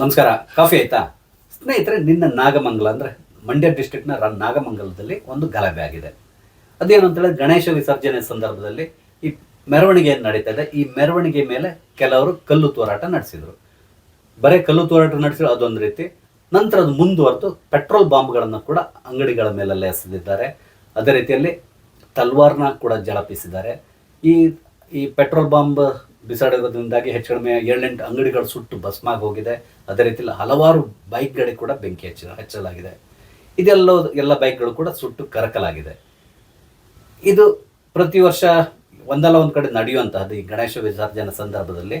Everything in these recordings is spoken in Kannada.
ನಮಸ್ಕಾರ. ಕಾಫಿ ಆಯ್ತಾ? ಸ್ನೇಹಿತರೆ, ನಿನ್ನ ನಾಗಮಂಗಲ ಅಂದರೆ ಮಂಡ್ಯ ಡಿಸ್ಟ್ರಿಕ್ಟ್ನ ರ ನಾಗಮಂಗಲದಲ್ಲಿ ಒಂದು ಗಲಭೆ ಆಗಿದೆ. ಅದೇನು ಅಂತೇಳಿದ್ರೆ ಗಣೇಶ ವಿಸರ್ಜನೆ ಸಂದರ್ಭದಲ್ಲಿ ಈ ಮೆರವಣಿಗೆ ಏನು ನಡೀತಾ ಇದೆ. ಈ ಮೆರವಣಿಗೆ ಮೇಲೆ ಕೆಲವರು ಕಲ್ಲು ತೋರಾಟ ನಡೆಸಿದರು. ಬರೀ ಕಲ್ಲು ತೋರಾಟ ನಡೆಸಿದ್ರು, ಅದೊಂದು ರೀತಿ. ನಂತರ ಅದು ಮುಂದುವರೆದು ಪೆಟ್ರೋಲ್ ಬಾಂಬ್ಗಳನ್ನು ಕೂಡ ಅಂಗಡಿಗಳ ಮೇಲೆಲ್ಲ ಎಸೆದಿದ್ದಾರೆ. ಅದೇ ರೀತಿಯಲ್ಲಿ ತಲ್ವಾರ್ನ ಕೂಡ ಜಳಪಿಸಿದ್ದಾರೆ. ಈ ಈ ಪೆಟ್ರೋಲ್ ಬಾಂಬ್ ಬಿಸಾಡಿರೋದ್ರಿಂದಾಗಿ ಹೆಚ್ಚು ಕಡಿಮೆ ಏಳೆಂಟು ಅಂಗಡಿಗಳು ಸುಟ್ಟು ಭಸ್ಮಾಗಿ ಹೋಗಿದೆ. ಅದೇ ರೀತಿಯಲ್ಲಿ ಹಲವಾರು ಬೈಕ್ಗಳಿಗೆ ಕೂಡ ಬೆಂಕಿ ಹಚ್ಚ ಹೆಚ್ಚಲಾಗಿದೆ. ಇದೆಲ್ಲ ಎಲ್ಲ ಬೈಕ್ಗಳು ಕೂಡ ಸುಟ್ಟು ಕರಕಲಾಗಿದೆ. ಇದು ಪ್ರತಿ ವರ್ಷ ಒಂದಲ್ಲ ಒಂದು ಕಡೆ ನಡೆಯುವಂತಹದ್ದು ಈ ಗಣೇಶ ವಿಸರ್ಜನೆ ಸಂದರ್ಭದಲ್ಲಿ.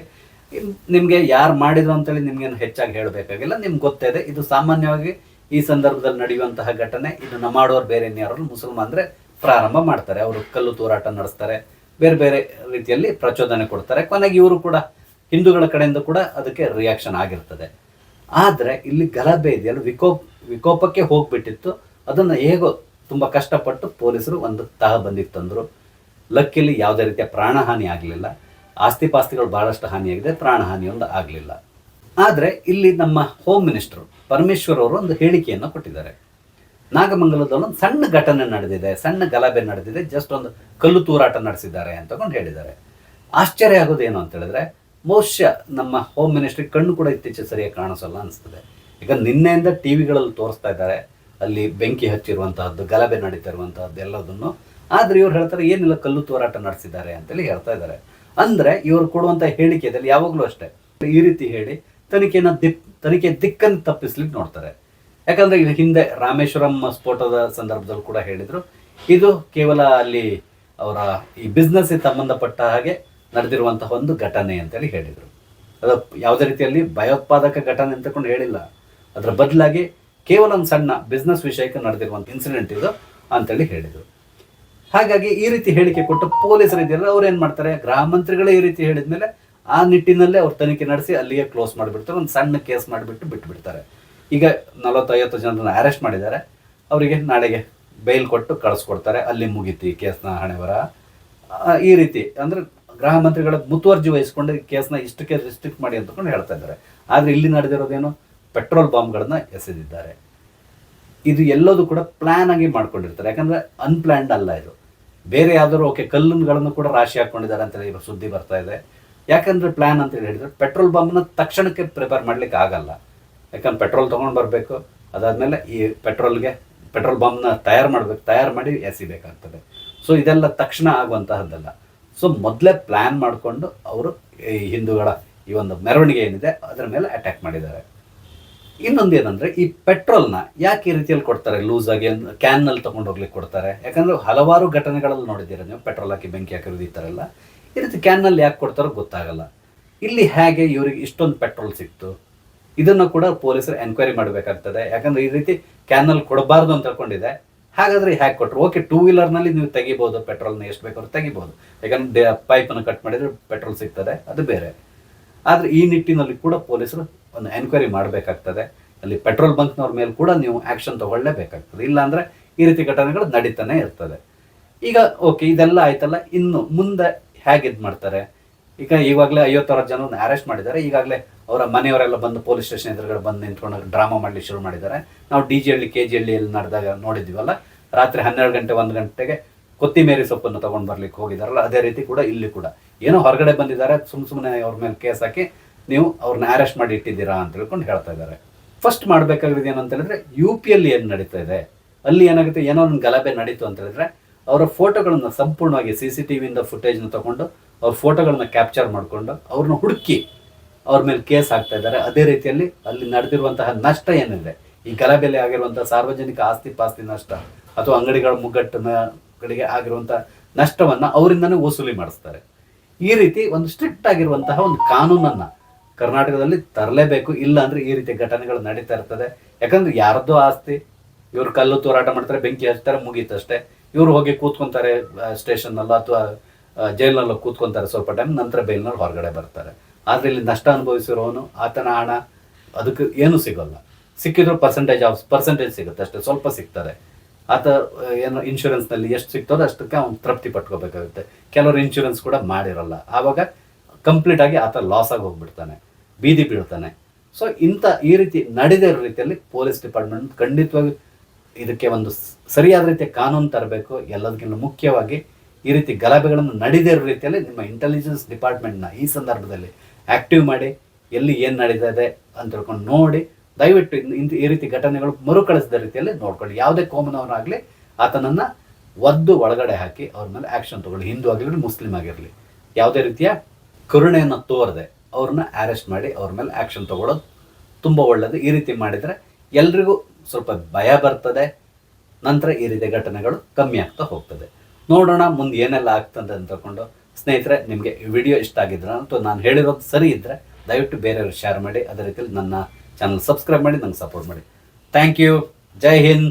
ನಿಮಗೆ ಯಾರು ಮಾಡಿದ್ರು ಅಂತೇಳಿ ನಿಮ್ಗೇನು ಹೆಚ್ಚಾಗಿ ಹೇಳಬೇಕಾಗಿಲ್ಲ, ನಿಮ್ಗೆ ಗೊತ್ತಿದೆ ಇದು. ಸಾಮಾನ್ಯವಾಗಿ ಈ ಸಂದರ್ಭದಲ್ಲಿ ನಡೆಯುವಂತಹ ಘಟನೆ. ಇದನ್ನು ಮಾಡೋರು ಬೇರೆ ಇನ್ಯಾರು ಮುಸಲ್ಮಾನ್ರೆ ಪ್ರಾರಂಭ ಮಾಡ್ತಾರೆ. ಅವರು ಕಲ್ಲು ತೋರಾಟ ನಡೆಸ್ತಾರೆ. ಬೇರೆ ಬೇರೆ ರೀತಿಯಲ್ಲಿ ಪ್ರಚೋದನೆ ಕೊಡ್ತಾರೆ. ಕೊನೆಗೆ ಇವರು ಕೂಡ ಹಿಂದೂಗಳ ಕಡೆಯಿಂದ ಕೂಡ ಅದಕ್ಕೆ ರಿಯಾಕ್ಷನ್ ಆಗಿರ್ತದೆ. ಆದರೆ ಇಲ್ಲಿ ಗಲಭೆ ಇದೆಯಲ್ಲ, ವಿಕೋಪ, ವಿಕೋಪಕ್ಕೆ ಹೋಗ್ಬಿಟ್ಟಿತ್ತು. ಅದನ್ನು ಹೇಗೋ ತುಂಬ ಕಷ್ಟಪಟ್ಟು ಪೊಲೀಸರು ಒಂದು ತಹ ಬಂದಿಗೆ ತಂದರು ಲಕ್ಕಿಲಿ ಯಾವುದೇ ರೀತಿಯ ಪ್ರಾಣಹಾನಿ ಆಗಲಿಲ್ಲ. ಆಸ್ತಿ ಪಾಸ್ತಿಗಳು ಭಾಳಷ್ಟು ಹಾನಿಯಾಗಿದೆ, ಪ್ರಾಣಹಾನಿ ಹಾನಿಯೊಂದು ಆಗಲಿಲ್ಲ. ಆದರೆ ಇಲ್ಲಿ ನಮ್ಮ ಹೋಮ್ ಮಿನಿಸ್ಟರ್ ಪರಮೇಶ್ವರ್ ಅವರು ಒಂದು ಹೇಳಿಕೆಯನ್ನು ಕೊಟ್ಟಿದ್ದಾರೆ. ನಾಗಮಂಗಲದಲ್ಲಿ ಒಂದು ಸಣ್ಣ ಘಟನೆ ನಡೆದಿದೆ, ಸಣ್ಣ ಗಲಭೆ ನಡೆದಿದೆ ಜಸ್ಟ್ ಒಂದು ಕಲ್ಲು ತೂರಾಟ ನಡೆಸಿದ್ದಾರೆ ಅಂತಕೊಂಡು ಹೇಳಿದ್ದಾರೆ. ಆಶ್ಚರ್ಯ ಆಗೋದು ಏನು ಅಂತ ಹೇಳಿದ್ರೆ ಬಹುಶಃ ನಮ್ಮ ಹೋಮ್ ಮಿನಿಸ್ಟ್ರಿ ಕಣ್ಣು ಕೂಡ ಇತ್ತೀಚೆ ಸರಿಯಾಗಿ ಕಾಣಿಸಲ್ಲ ಅನಿಸ್ತದೆ. ಈಗ ನಿನ್ನೆಯಿಂದ ಟಿ ವಿಗಳಲ್ಲಿ ತೋರಿಸ್ತಾ ಇದ್ದಾರೆ, ಅಲ್ಲಿ ಬೆಂಕಿ ಹಚ್ಚಿರುವಂತಹದ್ದು, ಗಲಭೆ ನಡೀತಾ ಇರುವಂತಹದ್ದು ಎಲ್ಲದನ್ನು. ಆದ್ರೆ ಇವ್ರು ಹೇಳ್ತಾರೆ, ಏನಿಲ್ಲ, ಕಲ್ಲು ತೋರಾಟ ನಡೆಸಿದ್ದಾರೆ ಅಂತೇಳಿ ಹೇಳ್ತಾ ಇದ್ದಾರೆ. ಅಂದ್ರೆ ಇವರು ಕೊಡುವಂತ ಹೇಳಿಕೆದಲ್ಲಿ ಯಾವಾಗಲೂ ಅಷ್ಟೇ. ಈ ರೀತಿ ಹೇಳಿ ತನಿಖೆನ ದಿಕ್ ತನಿಖೆ ದಿಕ್ಕನ್ನು ತಪ್ಪಿಸ್ಲಿಕ್ಕೆ ನೋಡ್ತಾರೆ. ಯಾಕಂದ್ರೆ ಇದು ಹಿಂದೆ ರಾಮೇಶ್ವರಂ ಸ್ಫೋಟದ ಸಂದರ್ಭದಲ್ಲಿ ಕೂಡ ಹೇಳಿದರು. ಇದು ಕೇವಲ ಅಲ್ಲಿ ಅವರ ಈ ಬಿಸ್ನೆಸ್ಗೆ ಸಂಬಂಧಪಟ್ಟ ಹಾಗೆ ನಡೆದಿರುವಂತಹ ಒಂದು ಘಟನೆ ಅಂತೇಳಿ ಹೇಳಿದರು. ಅದು ಯಾವುದೇ ರೀತಿಯಲ್ಲಿ ಭಯೋತ್ಪಾದಕ ಘಟನೆ ಅಂತಕೊಂಡು ಹೇಳಿಲ್ಲ. ಅದರ ಬದಲಾಗಿ ಕೇವಲ ಒಂದು ಸಣ್ಣ ಬಿಸ್ನೆಸ್ ವಿಷಯಕ್ಕೆ ನಡೆದಿರುವಂಥ ಇನ್ಸಿಡೆಂಟ್ ಇದು ಅಂತೇಳಿ ಹೇಳಿದರು. ಹಾಗಾಗಿ ಈ ರೀತಿ ಹೇಳಿಕೆ ಕೊಟ್ಟು ಪೊಲೀಸರು ಇದೆಯಲ್ಲ ಅವ್ರು ಏನು ಮಾಡ್ತಾರೆ? ಗೃಹ ಮಂತ್ರಿಗಳೇ ಈ ರೀತಿ ಹೇಳಿದ್ಮೇಲೆ ಆ ನಿಟ್ಟಿನಲ್ಲೇ ಅವ್ರು ತನಿಖೆ ನಡೆಸಿ ಅಲ್ಲಿಗೆ ಕ್ಲೋಸ್ ಮಾಡಿಬಿಡ್ತಾರೆ. ಒಂದು ಸಣ್ಣ ಕೇಸ್ ಮಾಡಿಬಿಟ್ಟು ಬಿಟ್ಬಿಡ್ತಾರೆ. ಈಗ ನಲವತ್ತೈವತ್ತು ಜನರನ್ನ ಅರೆಸ್ಟ್ ಮಾಡಿದ್ದಾರೆ. ಅವರಿಗೆ ನಾಳೆಗೆ ಬೈಲ್ ಕೊಟ್ಟು ಕಳಿಸ್ಕೊಡ್ತಾರೆ. ಅಲ್ಲಿ ಮುಗೀತಿ ಕೇಸ್ನ ಹಣೆವರ ಈ ರೀತಿ ಅಂದರೆ ಗೃಹ ಮಂತ್ರಿಗಳ ಮುತುವರ್ಜಿ ವಹಿಸ್ಕೊಂಡು ಕೇಸ್ನ ಇಷ್ಟಕ್ಕೆ ರಿಸ್ಟ್ರಿಕ್ಟ್ ಮಾಡಿ ಅಂತಕೊಂಡು ಹೇಳ್ತಾ ಇದ್ದಾರೆ. ಆದರೆ ಇಲ್ಲಿ ನಡೆದಿರೋದೇನು? ಪೆಟ್ರೋಲ್ ಬಾಂಬ್ಗಳನ್ನ ಎಸೆದಿದ್ದಾರೆ. ಇದು ಎಲ್ಲದೂ ಕೂಡ ಪ್ಲ್ಯಾನ್ ಆಗಿ ಮಾಡ್ಕೊಂಡಿರ್ತಾರೆ. ಯಾಕಂದರೆ ಅನ್ಪ್ಲ್ಯಾನ್ಡ್ ಅಲ್ಲ ಇದು. ಬೇರೆ ಯಾವ್ದಾದ್ರು ಓಕೆ ಕಲ್ಲುಗಳನ್ನು ಕೂಡ ರಾಶಿ ಹಾಕ್ಕೊಂಡಿದ್ದಾರೆ ಅಂತ ಹೇಳಿ ಸುದ್ದಿ ಬರ್ತಾ ಇದೆ. ಯಾಕಂದರೆ ಪ್ಲ್ಯಾನ್ ಅಂತ ಹೇಳಿದರೆ ಹೇಳಿದ್ರೆ ಪೆಟ್ರೋಲ್ ಬಾಂಬ್ನ ತಕ್ಷಣಕ್ಕೆ ಪ್ರಿಪೇರ್ ಮಾಡ್ಲಿಕ್ಕೆ ಆಗಲ್ಲ. ಯಾಕಂದ್ರೆ ಪೆಟ್ರೋಲ್ ತೊಗೊಂಡು ಬರಬೇಕು. ಅದಾದಮೇಲೆ ಈ ಪೆಟ್ರೋಲ್ಗೆ, ಪೆಟ್ರೋಲ್ ಬಾಂಬ್ನ ತಯಾರು ಮಾಡ್ಬೇಕು, ತಯಾರು ಮಾಡಿ ಎಸಿಬೇಕಾಗ್ತದೆ ಸೊ ಇದೆಲ್ಲ ತಕ್ಷಣ ಆಗುವಂತಹದ್ದಲ್ಲ. ಸೊ ಮೊದಲೇ ಪ್ಲ್ಯಾನ್ ಮಾಡಿಕೊಂಡು ಅವರು ಈ ಹಿಂದೂಗಳ ಈ ಒಂದು ಮೆರವಣಿಗೆ ಏನಿದೆ, ಅದರ ಮೇಲೆ ಅಟ್ಯಾಕ್ ಮಾಡಿದ್ದಾರೆ. ಇನ್ನೊಂದು ಏನಂದ್ರೆ ಈ ಪೆಟ್ರೋಲ್ನ ಯಾಕೆ ಈ ರೀತಿಯಲ್ಲಿ ಕೊಡ್ತಾರೆ? ಲೂಸ್ ಆಗಿ ಕ್ಯಾನ್ನಲ್ಲಿ ತೊಗೊಂಡು ಹೋಗ್ಲಿಕ್ಕೆ ಕೊಡ್ತಾರೆ. ಯಾಕಂದ್ರೆ ಹಲವಾರು ಘಟನೆಗಳಲ್ಲಿ ನೋಡಿದ್ದೀರ ನೀವು? ಪೆಟ್ರೋಲ್ ಹಾಕಿ ಬೆಂಕಿ ಹಾಕಿರೋದು ಈ ಥರ ಎಲ್ಲ. ಈ ರೀತಿ ಕ್ಯಾನ್ನಲ್ಲಿ ಯಾಕೆ ಕೊಡ್ತಾರೋ ಗೊತ್ತಾಗಲ್ಲ. ಇಲ್ಲಿ ಹೇಗೆ ಇವರಿಗೆ ಇಷ್ಟೊಂದು ಪೆಟ್ರೋಲ್ ಸಿಕ್ತು? ಇದನ್ನು ಕೂಡ ಪೊಲೀಸರು ಎನ್ಕ್ವೈರಿ ಮಾಡಬೇಕಾಗ್ತದೆ. ಯಾಕಂದ್ರೆ ಈ ರೀತಿ ಕ್ಯಾನಲ್ ಕೊಡಬಾರ್ದು ಅಂತ ತಿಳ್ಕೊಂಡಿದೆ. ಹಾಗಾದ್ರೆ ಹ್ಯಾಕ್ ಕೊಟ್ಟರು ಓಕೆ ಟೂ ವೀಲರ್ನಲ್ಲಿ ನೀವು ತೆಗಿಬೋದು ಪೆಟ್ರೋಲ್ನ ಎಷ್ಟು ಬೇಕಾದ್ರೂ ತೆಗಿಬಹುದು ಯಾಕಂದ್ರೆ ಪೈಪನ್ನು ಕಟ್ ಮಾಡಿದ್ರೆ ಪೆಟ್ರೋಲ್ ಸಿಗ್ತದೆ, ಅದು ಬೇರೆ. ಆದ್ರೆ ಈ ನಿಟ್ಟಿನಲ್ಲಿ ಕೂಡ ಪೊಲೀಸರು ಒಂದು ಎನ್ಕ್ವೈರಿ ಮಾಡಬೇಕಾಗ್ತದೆ. ಅಲ್ಲಿ ಪೆಟ್ರೋಲ್ ಬಂಕ್ನವ್ರ ಮೇಲೆ ಕೂಡ ನೀವು ಆಕ್ಷನ್ ತಗೊಳ್ಳೇಬೇಕಾಗ್ತದೆ. ಇಲ್ಲಾಂದ್ರೆ ಈ ರೀತಿ ಘಟನೆಗಳು ನಡೀತಾನೆ ಇರ್ತದೆ. ಈಗ ಓಕೆ ಇದೆಲ್ಲ ಆಯ್ತಲ್ಲ. ಇನ್ನು ಮುಂದೆ ಹೇಗೆ ಇದು ಮಾಡ್ತಾರೆ? ಈಗ ಇವಾಗಲೇ ಐವತ್ತಾರು ಜನರನ್ನ ಅರೆಸ್ಟ್ ಮಾಡಿದ್ದಾರೆ. ಈಗಾಗಲೇ ಅವರ ಮನೆಯವರೆಲ್ಲ ಬಂದು ಪೊಲೀಸ್ ಸ್ಟೇಷನ್ ಎದುರುಗಡೆ ಬಂದು ನಿಂತ್ಕೊಂಡು ಡ್ರಾಮಾ ಮಾಡ್ಲಿಕ್ಕೆ ಶುರು ಮಾಡಿದ್ದಾರೆ. ನಾವು D G Halli, K G ಹಳ್ಳಿಯಲ್ಲಿ ನಡೆದಾಗ ನೋಡಿದ್ವಲ್ಲ ರಾತ್ರಿ ಹನ್ನೆರಡು ಗಂಟೆ, ಒಂದು ಗಂಟೆಗೆ ಕೊತ್ತಿಮೇರಿ ಸೊಪ್ಪನ್ನು ತಗೊಂಡು ಬರ್ಲಿಕ್ಕೆ ಹೋಗಿದಾರಲ್ಲ ಅದೇ ರೀತಿ ಕೂಡ ಇಲ್ಲಿ ಕೂಡ. ಏನೋ ಹೊರಗಡೆ ಬಂದಿದ್ದಾರೆ, ಸುಮ್ ಸುಮ್ಮನೆ ಅವ್ರ ಮೇಲೆ ಕೇಸ್ ಹಾಕಿ ನೀವು ಅವ್ರನ್ನ ಅರೆಸ್ಟ್ ಮಾಡಿ ಇಟ್ಟಿದ್ದೀರಾ ಅಂತ ಹೇಳ್ಕೊಂಡು ಹೇಳ್ತಾ ಇದ್ದಾರೆ. ಫಸ್ಟ್ ಮಾಡಬೇಕಾಗಿರೋದು ಏನಂತ ಹೇಳಿದ್ರೆ ಯು ಪಿಯಲ್ಲಿ ಏನು ನಡೀತಾ ಇದೆ? ಅಲ್ಲಿ ಏನಾಗುತ್ತೆ? ಏನೋ ಒಂದು ಗಲಭೆ ನಡೀತು ಅಂತ ಹೇಳಿದ್ರೆ ಅವರ ಫೋಟೋಗಳನ್ನು ಸಂಪೂರ್ಣವಾಗಿ ಸಿ ಸಿ ಟಿ ವಿಯಿಂದ ಫುಟೇಜ್ನ ತಗೊಂಡು ಅವ್ರ ಫೋಟೋಗಳನ್ನ ಕ್ಯಾಪ್ಚರ್ ಮಾಡಿಕೊಂಡು ಅವ್ರನ್ನ ಹುಡುಕಿ ಅವ್ರ ಮೇಲೆ ಕೇಸ್ ಆಗ್ತಾ ಇದ್ದಾರೆ. ಅದೇ ರೀತಿಯಲ್ಲಿ ಅಲ್ಲಿ ನಡೆದಿರುವಂತಹ ನಷ್ಟ ಏನಿದೆ? ಈ ಗಲಭೆಲೆ ಆಗಿರುವಂತಹ ಸಾರ್ವಜನಿಕ ಆಸ್ತಿ ಪಾಸ್ತಿ ನಷ್ಟ ಅಥವಾ ಅಂಗಡಿಗಳ ಮುಗ್ಗಟ್ಟುಗಳಿಗೆ ಆಗಿರುವಂತಹ ನಷ್ಟವನ್ನ ಅವರಿಂದನೇ ವಸೂಲಿ ಮಾಡಿಸ್ತಾರೆ. ಈ ರೀತಿ ಒಂದು ಸ್ಟ್ರಿಕ್ಟ್ ಆಗಿರುವಂತಹ ಒಂದು ಕಾನೂನನ್ನ ಕರ್ನಾಟಕದಲ್ಲಿ ತರಲೇಬೇಕು. ಇಲ್ಲ ಅಂದ್ರೆ ಈ ರೀತಿ ಘಟನೆಗಳು ನಡೀತಾ ಇರ್ತದೆ. ಯಾಕಂದ್ರೆ ಯಾರದ್ದೋ ಆಸ್ತಿ, ಇವರು ಕಲ್ಲು ತೋರಾಟ ಮಾಡ್ತಾರೆ, ಬೆಂಕಿ ಹಚ್ತಾರೆ ಮುಗೀತಷ್ಟೇ ಇವ್ರು ಹೋಗಿ ಕೂತ್ಕೊಂತಾರೆ ಸ್ಟೇಷನ್ನಲ್ಲ ಅಥವಾ ಜೈಲ್ನಲ್ಲ ಕೂತ್ಕೊಂತಾರೆ ಸ್ವಲ್ಪ ಟೈಮ್ ನಂತರ ಬೈಲ್ನಲ್ಲಿ ಹೊರಗಡೆ ಬರ್ತಾರೆ. ಆದ್ರೆ ಇಲ್ಲಿ ನಷ್ಟ ಅನುಭವಿಸಿರೋನು ಆತನ ಹಣ ಅದಕ್ಕೆ ಏನೂ ಸಿಗೋಲ್ಲ. ಸಿಕ್ಕಿದ್ರು ಪರ್ಸೆಂಟೇಜ್ ಆಫ್ ಪರ್ಸೆಂಟೇಜ್ ಸಿಗುತ್ತೆ ಅಷ್ಟೇ, ಸ್ವಲ್ಪ ಸಿಗ್ತಾರೆ ಆತ ಏನು ಇನ್ಶೂರೆನ್ಸ್ನಲ್ಲಿ ಎಷ್ಟು ಸಿಗ್ತದೋ ಅಷ್ಟಕ್ಕೆ ಅವ್ನು ತೃಪ್ತಿ ಪಟ್ಕೋಬೇಕಾಗುತ್ತೆ. ಕೆಲವರು ಇನ್ಶೂರೆನ್ಸ್ ಕೂಡ ಮಾಡಿರಲ್ಲ. ಆವಾಗ ಕಂಪ್ಲೀಟ್ ಆಗಿ ಆತ ಲಾಸ್ ಆಗಿ ಹೋಗ್ಬಿಡ್ತಾನೆ, ಬೀದಿ ಬೀಳ್ತಾನೆ. ಸೊ ಇಂಥ ಈ ರೀತಿ ನಡೆದಿರೋ ರೀತಿಯಲ್ಲಿ ಪೊಲೀಸ್ ಡಿಪಾರ್ಟ್ಮೆಂಟ್ ಖಂಡಿತವಾಗಿ ಇದಕ್ಕೆ ಒಂದು ಸರಿಯಾದ ರೀತಿಯ ಕಾನೂನು ತರಬೇಕು, ಎಲ್ಲದಕ್ಕಿಂತ ಮುಖ್ಯವಾಗಿ ಈ ರೀತಿ ಗಲಭೆಗಳನ್ನು ನಡೆದೇ ಇರೋ ರೀತಿಯಲ್ಲಿ ನಿಮ್ಮ ಇಂಟೆಲಿಜೆನ್ಸ್ ಡಿಪಾರ್ಟ್ಮೆಂಟ್ನ ಈ ಸಂದರ್ಭದಲ್ಲಿ ಆ್ಯಕ್ಟಿವ್ ಮಾಡಿ, ಎಲ್ಲಿ ಏನು ನಡೀತದೆ ಅಂತ ತಿಳ್ಕೊಂಡು ನೋಡಿ, ದಯವಿಟ್ಟು ಇಂಥ ಈ ರೀತಿ ಘಟನೆಗಳು ಮರುಕಳಿಸಿದ ರೀತಿಯಲ್ಲಿ ನೋಡ್ಕೊಳ್ಳಿ. ಯಾವುದೇ ಕೋಮನವರಾಗಲಿ ಆತನನ್ನು ಒದ್ದು ಒಳಗಡೆ ಹಾಕಿ ಅವ್ರ ಮೇಲೆ ಆ್ಯಕ್ಷನ್ ತೊಗೊಳ್ಳಿ. ಹಿಂದೂ ಆಗಿರಲಿ, ಮುಸ್ಲಿಂ ಆಗಿರಲಿ. ಯಾವುದೇ ರೀತಿಯ ಕರುಣೆಯನ್ನು ತೋರದೆ ಅವ್ರನ್ನ ಅರೆಸ್ಟ್ ಮಾಡಿ ಅವ್ರ ಮೇಲೆ ಆ್ಯಕ್ಷನ್ ತೊಗೊಳ್ಳೋದು ತುಂಬ ಒಳ್ಳೆಯದು ಈ ರೀತಿ ಮಾಡಿದರೆ ಎಲ್ರಿಗೂ ಸ್ವಲ್ಪ ಭಯ ಬರ್ತದೆ, ನಂತರ ಈ ರೀತಿಯ ಘಟನೆಗಳು ಕಮ್ಮಿ ಆಗ್ತಾ ಹೋಗ್ತದೆ. ನೋಡೋಣ, ಮುಂದೆ ಏನೆಲ್ಲ ಆಗ್ತದೆ ಅಂತ ತಗೊಂಡು ಸ್ನೇಹಿತರೆ, ನಿಮಗೆ ವಿಡಿಯೋ ಇಷ್ಟ ಆಗಿದ್ರೆ ಅಥವಾ ನಾನು ಹೇಳಿರೋದು ಸರಿ ಇದ್ದರೆ ದಯವಿಟ್ಟು ಬೇರೆಯವ್ರಿಗೆ ಶೇರ್ ಮಾಡಿ, ಅದೇ ರೀತಿಯಲ್ಲಿ ನನ್ನ ಚಾನಲ್ ಸಬ್ಸ್ಕ್ರೈಬ್ ಮಾಡಿ, ನಂಗೆ ಸಪೋರ್ಟ್ ಮಾಡಿ. Thank you Jai Hind